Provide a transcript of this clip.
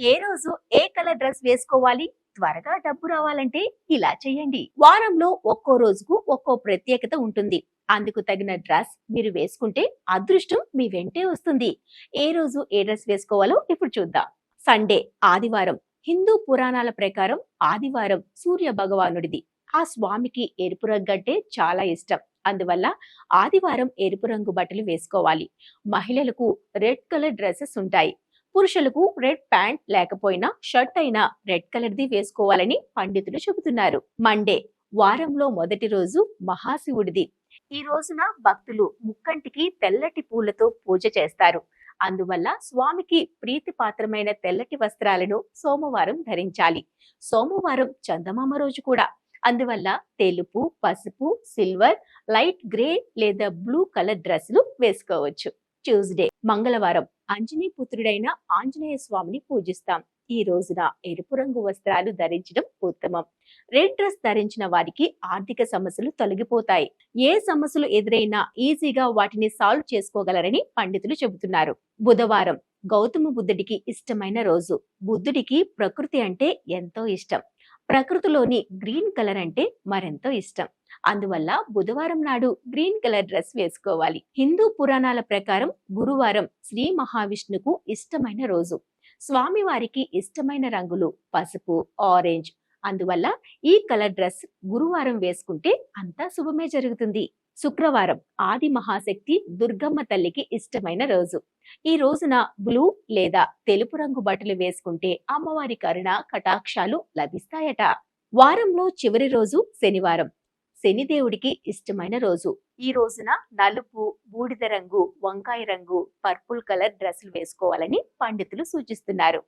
ఏ రోజు ఏ colour dress వేసుకోవాలి? త్వరగా డబ్బు రావాలంటే ఇలా చేయండి. వారంలో ఒక్కో రోజుకు ఒక్కో ప్రత్యేకత ఉంటుంది. అందుకు తగిన డ్రెస్ మీరు వేసుకుంటే అదృష్టం మీ వెంటే వస్తుంది. ఏ రోజు ఏ డ్రెస్ వేసుకోవాలో ఇప్పుడు చూద్దాం. సండే ఆదివారం. హిందూ పురాణాల ప్రకారం ఆదివారం సూర్య భగవానుడిది. ఆ స్వామికి ఎరుపు రంగు అంటే చాలా ఇష్టం. అందువల్ల ఆదివారం ఎరుపు రంగు బట్టలు వేసుకోవాలి. మహిళలకు రెడ్ కలర్ డ్రెస్సెస్ ఉంటాయి. పురుషులకు రెడ్ ప్యాంట్ లేకపోయినా షర్ట్ అయినా రెడ్ కలర్ ది వేసుకోవాలని పండితులు చెబుతున్నారు. మండే వారంలో మొదటి రోజు మహాశివుడిది. ఈ రోజున భక్తులు ముక్కంటికి తెల్లటి పూలతో పూజ చేస్తారు. అందువల్ల స్వామికి ప్రీతిపాత్రమైన తెల్లటి వస్త్రాలను సోమవారం ధరించాలి. సోమవారం చందమామ రోజు కూడా. అందువల్ల తెలుపు పసుపు సిల్వర్ లైట్ గ్రే లేదా బ్లూ కలర్ డ్రెస్సులు వేసుకోవచ్చు. ట్యూస్డే. మంగళవారం అంజనీ పుత్రుడైన ఆంజనేయ స్వామిని పూజిస్తాం. ఈ రోజున ఎరుపు రంగు వస్త్రాలు ధరించడం ఉత్తమం. రెడ్ డ్రెస్ ధరించిన వారికి ఆర్థిక సమస్యలు తొలగిపోతాయి. ఏ సమస్యలు ఎదురైనా ఈజీగా వాటిని సాల్వ్ చేసుకోగలరని పండితులు చెబుతున్నారు. బుధవారం గౌతమ బుద్ధుడికి ఇష్టమైన రోజు. బుద్ధుడికి ప్రకృతి అంటే ఎంతో ఇష్టం. ప్రకృతిలోని గ్రీన్ కలర్ అంటే మరెంతో ఇష్టం. అందువల్ల బుధవారం నాడు గ్రీన్ కలర్ డ్రెస్ వేసుకోవాలి. హిందూ పురాణాల ప్రకారం గురువారం శ్రీ మహావిష్ణుకు ఇష్టమైన రోజు. స్వామివారికి ఇష్టమైన రంగులు పసుపు ఆరెంజ్. అందువల్ల ఈ కలర్ డ్రెస్ గురువారం వేసుకుంటే అంతా శుభమే జరుగుతుంది. శుక్రవారం ఆది మహాశక్తి దుర్గమ్మ తల్లికి ఇష్టమైన రోజు. ఈ రోజున బ్లూ లేదా తెలుపు రంగు బట్టలు వేసుకుంటే అమ్మవారి కరుణ కటాక్షాలు లభిస్తాయట. వారంలో చివరి రోజు శనివారం. శనిదేవుడికి ఇష్టమైన రోజు. ఈ రోజున నలుపు బూడిద రంగు వంకాయ రంగు పర్పుల్ కలర్ డ్రెస్సులు వేసుకోవాలని పండితులు సూచిస్తున్నారు.